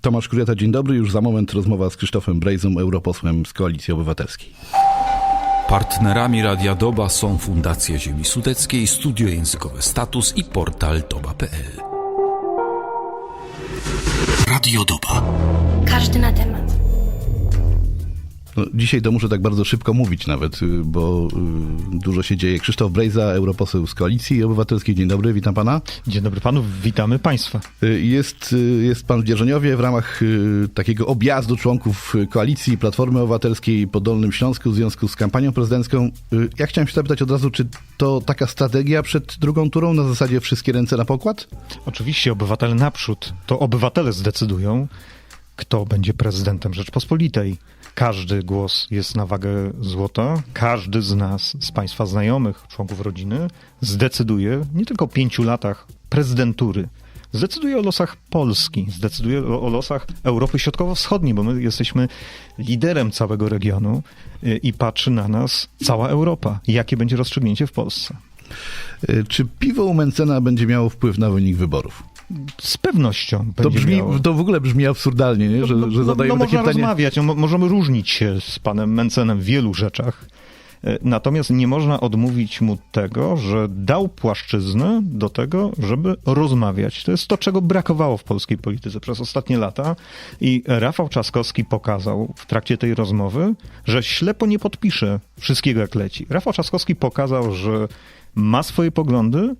Tomasz Kuriata, dzień dobry. Już za moment rozmowa z Krzysztofem Brejzą, europosłem z Koalicji Obywatelskiej. Partnerami Radia Doba są Fundacja Ziemi Sudeckiej, Studio Językowe Status i portal doba.pl. Radio Doba. Każdy na temat. No, dzisiaj to muszę tak bardzo szybko mówić nawet, y, bo y, dużo się dzieje. Krzysztof Brejza, europoseł z Koalicji Obywatelskiej. Dzień dobry, witam pana. Dzień dobry panu, witamy państwa. Y, Jest, jest pan w Dzierżoniowie w ramach takiego objazdu członków Koalicji Platformy Obywatelskiej po Dolnym Śląsku w związku z kampanią prezydencką. Ja chciałem się zapytać od razu, czy to taka strategia przed drugą turą na zasadzie wszystkie ręce na pokład? Oczywiście obywatele naprzód, to obywatele zdecydują, kto będzie prezydentem Rzeczpospolitej. Każdy głos jest na wagę złota. Każdy z nas, z państwa znajomych, członków rodziny, zdecyduje nie tylko o pięciu latach prezydentury, zdecyduje o losach Polski, zdecyduje o, o losach Europy Środkowo-Wschodniej, bo my jesteśmy liderem całego regionu y, i patrzy na nas cała Europa. Jakie będzie rozstrzygnięcie w Polsce? Y, Czy piwo u Mencena będzie miało wpływ na wynik wyborów? Z pewnością To, brzmi, miało. to w ogóle brzmi absurdalnie, nie? że, no, że no, zadajemy no, takie można pytanie. rozmawiać, no, mo- możemy różnić się z panem Mencenem w wielu rzeczach. E, Natomiast nie można odmówić mu tego, że dał płaszczyznę do tego, żeby rozmawiać. To jest to, czego brakowało w polskiej polityce przez ostatnie lata. I Rafał Trzaskowski pokazał w trakcie tej rozmowy, że ślepo nie podpisze wszystkiego jak leci. Rafał Trzaskowski pokazał, że ma swoje poglądy,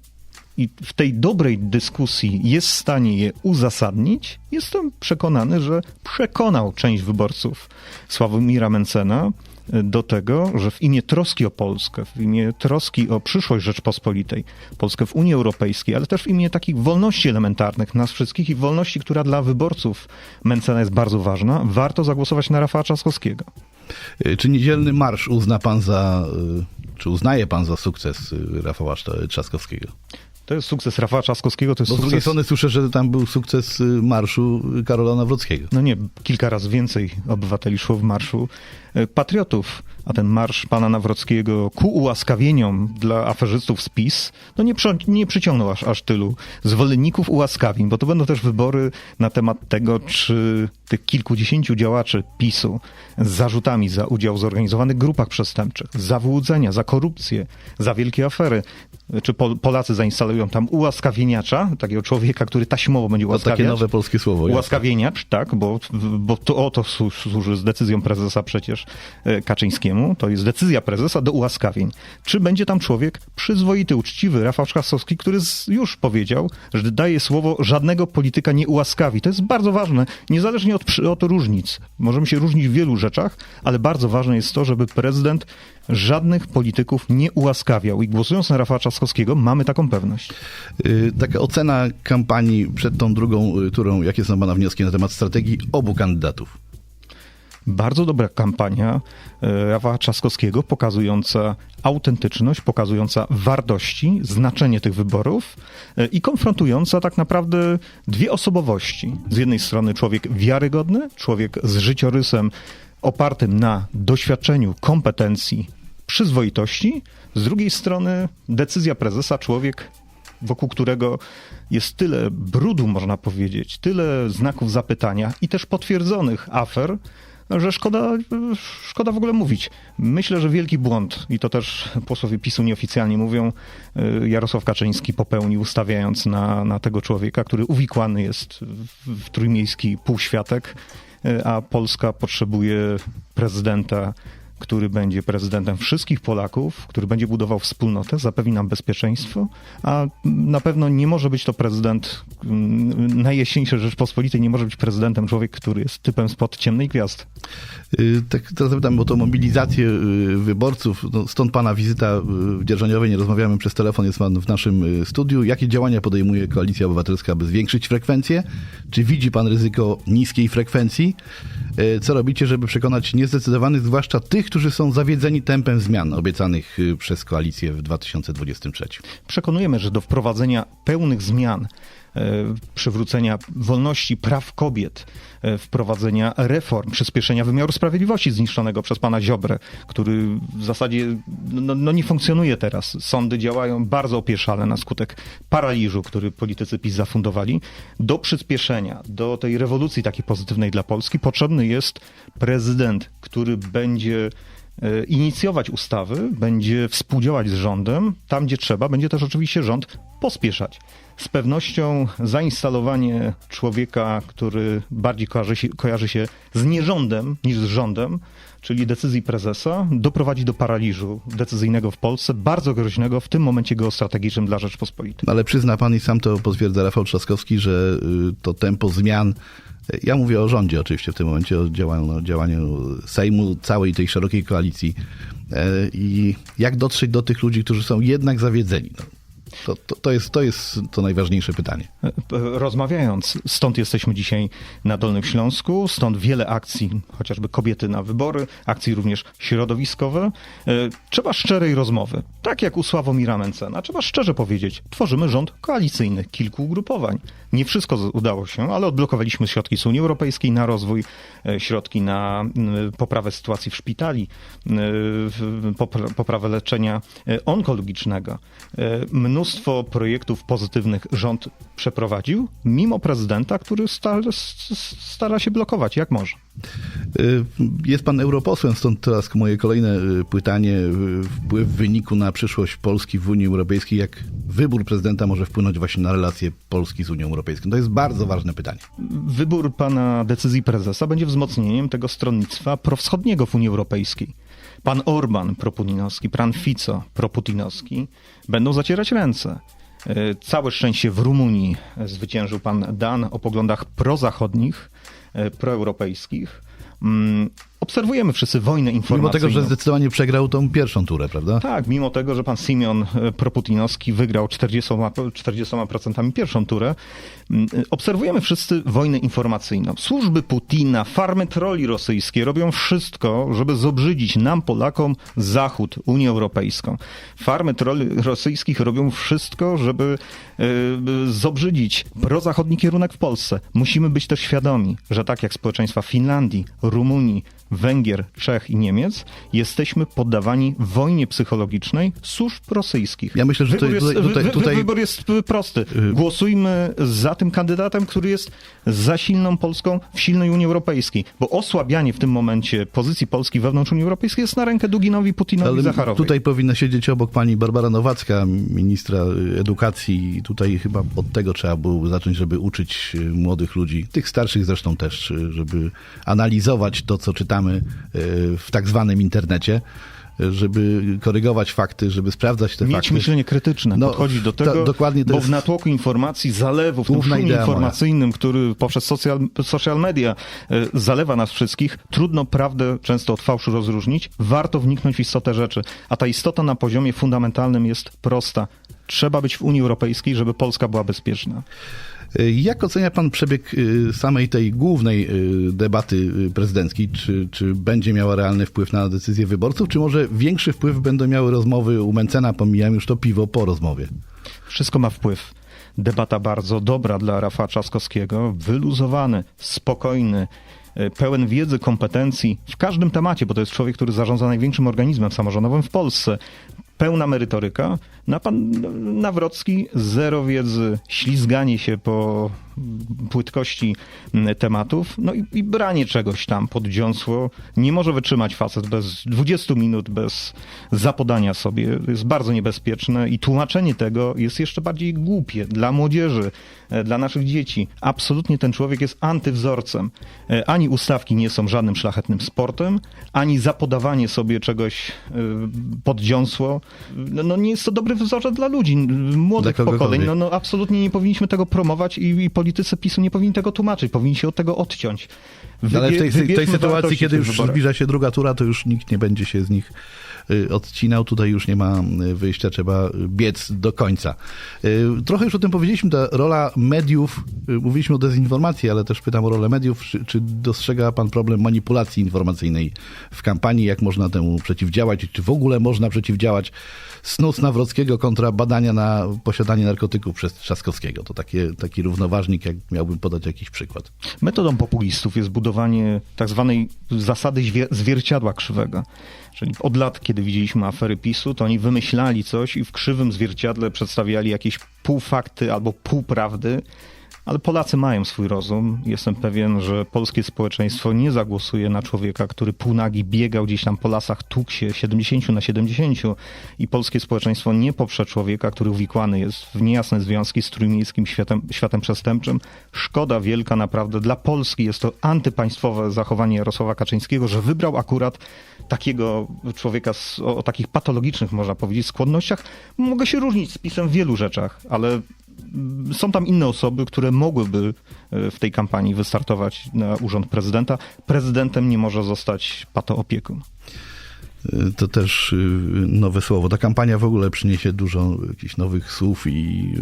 i w tej dobrej dyskusji jest w stanie je uzasadnić, jestem przekonany, że przekonał część wyborców Sławomira Mencena y, do tego, że w imię troski o Polskę, w imię troski o przyszłość Rzeczpospolitej, Polskę w Unii Europejskiej, ale też w imię takich wolności elementarnych nas wszystkich i wolności, która dla wyborców Mencena jest bardzo ważna, warto zagłosować na Rafała Trzaskowskiego. Y, Czy niedzielny marsz uzna pan za, y, czy uznaje pan za sukces Rafała Trza- Trzaskowskiego? To jest sukces Rafała Trzaskowskiego, to jest Bo z drugiej sukces... strony słyszę, że tam był sukces y, marszu Karola Nawrockiego. No nie, kilka razy więcej obywateli szło w marszu e, patriotów, a ten marsz pana Nawrockiego ku ułaskawieniom dla aferzystów z PiS, no nie, przy, nie przyciągnął aż, aż tylu zwolenników ułaskawień, bo to będą też wybory na temat tego, czy tych kilkudziesięciu działaczy PiSu z zarzutami za udział w zorganizowanych grupach przestępczych, za wyłudzenia, za korupcję, za wielkie afery, czy Pol- Polacy zainstalują tam ułaskawieniacza, takiego człowieka, który taśmowo będzie To ułaskawiać. takie nowe polskie słowo. jasne. Ułaskawieniacz, tak, bo, bo to o to słu- służy z decyzją prezesa przecież e, To jest decyzja prezesa do ułaskawień. Czy będzie tam człowiek przyzwoity, uczciwy, Rafał Trzaskowski, który już powiedział, że daje słowo, żadnego polityka nie ułaskawi. To jest bardzo ważne, niezależnie od, od różnic. Możemy się różnić w wielu rzeczach, ale bardzo ważne jest to, żeby prezydent żadnych polityków nie ułaskawiał. I głosując na Rafała Trzaskowskiego mamy taką pewność. Y, Taka ocena kampanii przed tą drugą y, turą. Jakie są pana wnioski na temat strategii obu kandydatów? Bardzo dobra kampania e, Rafała Trzaskowskiego, pokazująca autentyczność, pokazująca wartości, znaczenie tych wyborów e, i konfrontująca tak naprawdę dwie osobowości. Z jednej strony człowiek wiarygodny, człowiek z życiorysem opartym na doświadczeniu, kompetencji, przyzwoitości, z drugiej strony decyzja prezesa, człowiek wokół którego jest tyle brudu, można powiedzieć, tyle znaków zapytania i też potwierdzonych afer, że szkoda, szkoda w ogóle mówić. Myślę, że wielki błąd, i to też posłowie PiSu nieoficjalnie mówią, y, Jarosław Kaczyński popełnił, stawiając na, na tego człowieka, który uwikłany jest w, w trójmiejski półświatek, y, a Polska potrzebuje prezydenta, który będzie prezydentem wszystkich Polaków, który będzie budował wspólnotę, zapewni nam bezpieczeństwo, a na pewno nie może być to prezydent mm, najjaśniejszy Rzeczpospolitej, nie może być prezydentem człowiek, który jest typem spod ciemnej gwiazdy. Y, Tak teraz zapytam o tą mobilizację y, wyborców. No, stąd pana wizyta y, w Dzierżoniowie. Nie rozmawiamy przez telefon, jest pan w naszym studiu. Jakie działania podejmuje Koalicja Obywatelska, aby zwiększyć frekwencję? Czy widzi pan ryzyko niskiej frekwencji? Co robicie, żeby przekonać niezdecydowanych, zwłaszcza tych, którzy są zawiedzeni tempem zmian obiecanych y, przez koalicję w 2023? Przekonujemy, że do wprowadzenia pełnych zmian przywrócenia wolności, praw kobiet, e, wprowadzenia reform, przyspieszenia wymiaru sprawiedliwości zniszczonego przez pana Ziobrę, który w zasadzie no, no nie funkcjonuje teraz. Sądy działają bardzo opieszale na skutek paraliżu, który politycy PiS zafundowali. Do przyspieszenia, do tej rewolucji takiej pozytywnej dla Polski potrzebny jest prezydent, który będzie e, inicjować ustawy, będzie współdziałać z rządem, tam gdzie trzeba, będzie też oczywiście rząd pospieszać. Z pewnością zainstalowanie człowieka, który bardziej kojarzy się, kojarzy się z nierządem niż z rządem, czyli decyzji prezesa, doprowadzi do paraliżu decyzyjnego w Polsce, bardzo groźnego, w tym momencie geostrategicznym dla Rzeczpospolitej. Ale przyzna pan i sam to potwierdza Rafał Trzaskowski, że y, to tempo zmian, y, ja mówię o rządzie oczywiście w tym momencie, o działaniu, działaniu Sejmu, całej tej szerokiej koalicji y, i jak dotrzeć do tych ludzi, którzy są jednak zawiedzeni. No, to, to, to, jest, to jest to najważniejsze pytanie. Rozmawiając, stąd jesteśmy dzisiaj na Dolnym Śląsku, stąd wiele akcji, chociażby kobiety na wybory, akcji również środowiskowe. E, Trzeba szczerej rozmowy. Tak jak u Sławomira Mencena. Trzeba szczerze powiedzieć, tworzymy rząd koalicyjny kilku ugrupowań. Nie wszystko udało się, ale odblokowaliśmy środki z Unii Europejskiej na rozwój, e, środki na poprawę sytuacji w szpitali, e, poprawę leczenia onkologicznego. E, Mnóstwo projektów pozytywnych rząd przeprowadził, mimo prezydenta, który stara, stara się blokować jak może. Y, Jest pan europosłem, stąd teraz moje kolejne y, pytanie. y, Wpływ wyniku na przyszłość Polski w Unii Europejskiej, jak wybór prezydenta może wpłynąć właśnie na relacje Polski z Unią Europejską? To jest bardzo ważne pytanie. Wybór pana decyzji prezesa będzie wzmocnieniem tego stronnictwa prowschodniego w Unii Europejskiej. Pan Orban proputinowski, pan Fico proputinowski będą zacierać ręce. E, Całe szczęście w Rumunii zwyciężył pan Dan o poglądach prozachodnich, e, proeuropejskich. Obserwujemy wszyscy wojnę informacyjną. Mimo tego, że zdecydowanie przegrał tą pierwszą turę, prawda? Tak, mimo tego, że pan Simeon e, Proputinowski wygrał 40%, 40% pierwszą turę, e, obserwujemy wszyscy wojnę informacyjną. Służby Putina, farmy troli rosyjskie robią wszystko, żeby zobrzydzić nam, Polakom, Zachód, Unię Europejską. Farmy troli rosyjskich robią wszystko, żeby e, zobrzydzić prozachodni kierunek w Polsce. Musimy być też świadomi, że tak jak społeczeństwa Finlandii, Rumunii, Węgier, Czech i Niemiec, jesteśmy poddawani wojnie psychologicznej służb rosyjskich. Ja myślę, że wybór, tutaj- jest, tutaj- tutaj- wybór jest prosty. Głosujmy za tym kandydatem, który jest za silną Polską w silnej Unii Europejskiej, bo osłabianie w tym momencie pozycji Polski wewnątrz Unii Europejskiej jest na rękę Duginowi, Putinowi, Ale Zacharowi. tutaj powinna siedzieć obok pani Barbara Nowacka, ministra y, edukacji. I tutaj chyba od tego trzeba było zacząć, żeby uczyć y, młodych ludzi, tych starszych zresztą też, y, żeby analizować to, co czytamy y, w tak zwanym internecie, y, żeby korygować fakty, żeby sprawdzać te Mieć fakty. myślenie krytyczne, No, podchodzić do tego, dokładnie to bo w natłoku informacji, zalewu, w tym szumie idea informacyjnym, który poprzez social, social media e, zalewa nas wszystkich, trudno prawdę często od fałszu rozróżnić. Warto wniknąć w istotę rzeczy. A ta istota na poziomie fundamentalnym jest prosta. Trzeba być w Unii Europejskiej, żeby Polska była bezpieczna. Y, Jak ocenia pan przebieg y, samej tej głównej y, debaty prezydenckiej? Czy, czy będzie miała realny wpływ na decyzję wyborców, czy może większy wpływ będą miały rozmowy u Mencena, pomijam już to piwo po rozmowie? Wszystko ma wpływ. Debata bardzo dobra dla Rafała Trzaskowskiego, wyluzowany, spokojny, pełen wiedzy, kompetencji w każdym temacie, bo to jest człowiek, który zarządza największym organizmem samorządowym w Polsce. Pełna merytoryka. Na pan Nawrocki zero wiedzy, ślizganie się po płytkości tematów, no i, i branie czegoś tam pod dziąsło. Nie może wytrzymać facet bez 20 minut, bez zapodania sobie. Jest bardzo niebezpieczne i tłumaczenie tego jest jeszcze bardziej głupie dla młodzieży, e, dla naszych dzieci. Absolutnie ten człowiek jest antywzorcem. E, Ani ustawki nie są żadnym szlachetnym sportem, ani zapodawanie sobie czegoś e, pod dziąsło. No, no nie jest to dobry wzorzec dla ludzi, młodych Dla pokoleń. No, no absolutnie nie powinniśmy tego promować i, i politycy PiSu nie powinni tego tłumaczyć. Powinni się od tego odciąć. Ale w tej, tej sytuacji, kiedy już zbliża się druga tura, to już nikt nie będzie się z nich odcinał. Tutaj już nie ma y, wyjścia, trzeba y, biec do końca. Y, Trochę już o tym powiedzieliśmy, ta rola mediów, y, mówiliśmy o dezinformacji, ale też pytam o rolę mediów. Czy, czy dostrzega pan problem manipulacji informacyjnej w kampanii? Jak można temu przeciwdziałać? Czy w ogóle można przeciwdziałać? Snus Nawrockiego kontra badania na posiadanie narkotyków przez Trzaskowskiego. To takie, taki równoważnik, jak miałbym podać jakiś przykład. Metodą populistów jest budowanie tak zwanej zasady zwier- zwierciadła krzywego. Czyli od lat, kiedy widzieliśmy afery PiSu, to oni wymyślali coś i w krzywym zwierciadle przedstawiali jakieś półfakty albo półprawdy, ale Polacy mają swój rozum. Jestem pewien, że polskie społeczeństwo nie zagłosuje na człowieka, który półnagi biegał gdzieś tam po lasach, tukł się 70 na 70 i polskie społeczeństwo nie poprze człowieka, który uwikłany jest w niejasne związki z trójmiejskim światem, światem przestępczym. Szkoda wielka naprawdę dla Polski. Jest to antypaństwowe zachowanie Jarosława Kaczyńskiego, że wybrał akurat takiego człowieka z, o, o takich patologicznych, można powiedzieć, skłonnościach. Mogę się różnić z pisem w wielu rzeczach, ale są tam inne osoby, które mogłyby e, w tej kampanii wystartować na urząd prezydenta. Prezydentem nie może zostać patoopiekun. Y, To też y, nowe słowo. Ta kampania w ogóle przyniesie dużo jakichś nowych słów i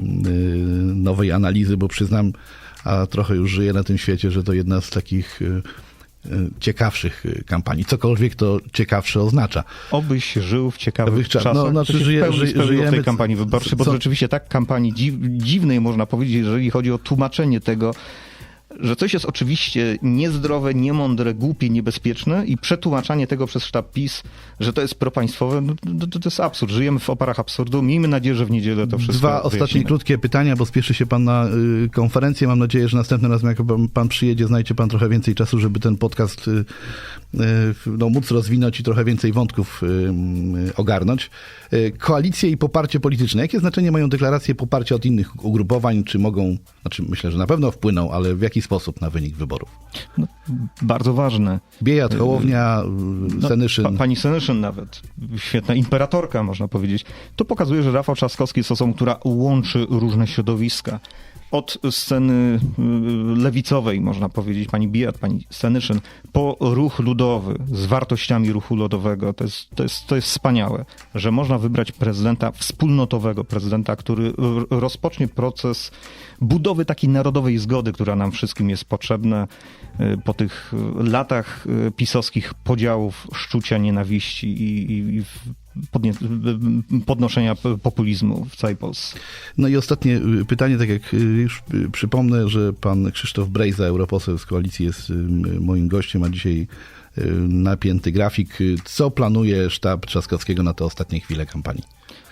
nowej analizy, bo przyznam, a trochę już żyję na tym świecie, że to jedna z takich ciekawszych y, kampanii. Cokolwiek to ciekawsze oznacza. Obyś żył w ciekawych Wych czas- czasach. no, znaczy, żyje- w pełni ży- spełniło w żyjemy- tej kampanii wyborczej, bo co- rzeczywiście tak kampanii dziw, dziwnej można powiedzieć, jeżeli chodzi o tłumaczenie tego, że coś jest oczywiście niezdrowe, niemądre, głupie, niebezpieczne i przetłumaczanie tego przez sztab PiS, że to jest propaństwowe, no, to, to, jest absurd. Żyjemy w oparach absurdu. Miejmy nadzieję, że w niedzielę to wszystko Dwa ostatnie wyjaśnimy. krótkie pytania, bo spieszy się pan na y, konferencję. Mam nadzieję, że następnym razem, jak pan, pan przyjedzie, znajdzie pan trochę więcej czasu, żeby ten podcast y, y, no, móc rozwinąć i trochę więcej wątków y, y, ogarnąć. Y, koalicje i poparcie polityczne. Jakie znaczenie mają deklaracje poparcia od innych ugrupowań? Czy mogą, znaczy myślę, że na pewno wpłyną, ale w jaki sposób na wynik wyborów? No, bardzo ważne. Biejat, Hołownia, y, No, Senyszyn. Pa, pani Senyszyn nawet, świetna imperatorka można powiedzieć. To pokazuje, że Rafał Trzaskowski jest osobą, która łączy różne środowiska. Od sceny y, lewicowej, można powiedzieć, pani Biat, pani Senyszyn, po ruch ludowy z wartościami ruchu ludowego. To jest, to, jest, to jest wspaniałe, że można wybrać prezydenta wspólnotowego, prezydenta, który rozpocznie proces budowy takiej narodowej zgody, która nam wszystkim jest potrzebna y, po tych y, latach pisowskich podziałów, szczucia, nienawiści i, i, i podnoszenia populizmu w całej Polsce. No i ostatnie y, pytanie, tak jak y, już y, przypomnę, że pan Krzysztof Brejza, europoseł z koalicji, jest moim gościem, a dzisiaj napięty grafik. Co planuje sztab Trzaskowskiego na te ostatnie chwile kampanii?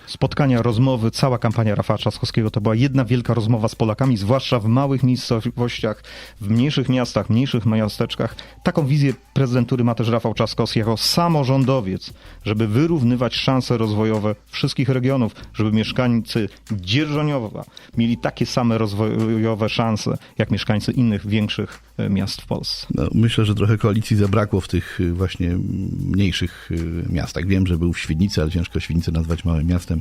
Spotkania, rozmowy, cała kampania Rafała Trzaskowskiego to była jedna wielka rozmowa z Polakami, zwłaszcza w małych miejscowościach, w mniejszych miastach, mniejszych miasteczkach. Taką wizję prezydentury ma też Rafał Trzaskowski jako samorządowiec, żeby wyrównywać szanse rozwojowe wszystkich regionów, żeby mieszkańcy Dzierżoniowa mieli takie same rozwojowe szanse, jak mieszkańcy innych większych e, miast w Polsce. No, myślę, że trochę koalicji zabrakło w tych y, właśnie mniejszych y, miastach. Wiem, że był w Świdnicy, ale ciężko Świdnicę nazwać małym miastem.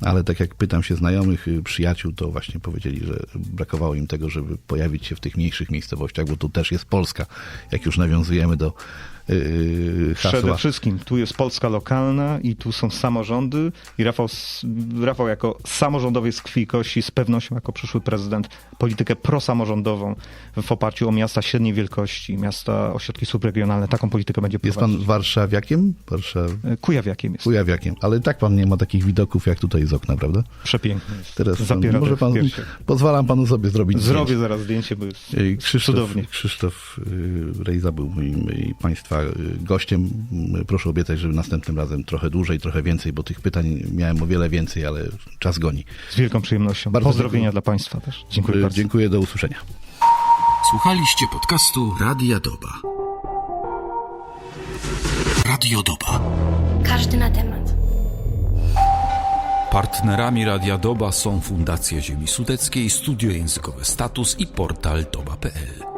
Ale tak jak pytam się znajomych, y, przyjaciół, to właśnie powiedzieli, że brakowało im tego, żeby pojawić się w tych mniejszych miejscowościach, bo tu też jest Polska, jak już nawiązujemy do hasła. Przede wszystkim tu jest Polska lokalna i tu są samorządy i Rafał, Rafał jako samorządowiec z krwi kości z pewnością jako przyszły prezydent politykę prosamorządową w oparciu o miasta średniej wielkości, miasta, ośrodki subregionalne, taką politykę będzie Jest prowadzić. pan warszawiakiem? Warszaw... pan... Kujawiakiem jest. Kujawiakiem, ale tak pan nie ma takich widoków jak tutaj z okna, prawda? Przepiękny jest. Teraz Zapiera może pan, pozwalam panu sobie zrobić Zrobię zdjęcie. zaraz zdjęcie, bo jest Krzysztof, cudownie. Krzysztof y, Rejza był moim i państwa y, gościem. Y, Proszę obiecać, żeby następnym razem trochę dłużej, trochę więcej, bo tych pytań miałem o wiele więcej, ale czas goni. Z wielką przyjemnością. Bardzo Pozdrowienia dziękuję. dla państwa też. Dziękuję Y, bardzo. Dziękuję, do usłyszenia. Słuchaliście podcastu Radia Doba. Radio Doba. Każdy na temat. Partnerami Radia Doba są Fundacja Ziemi Sudeckiej, Studio Językowe Status i portal doba.pl.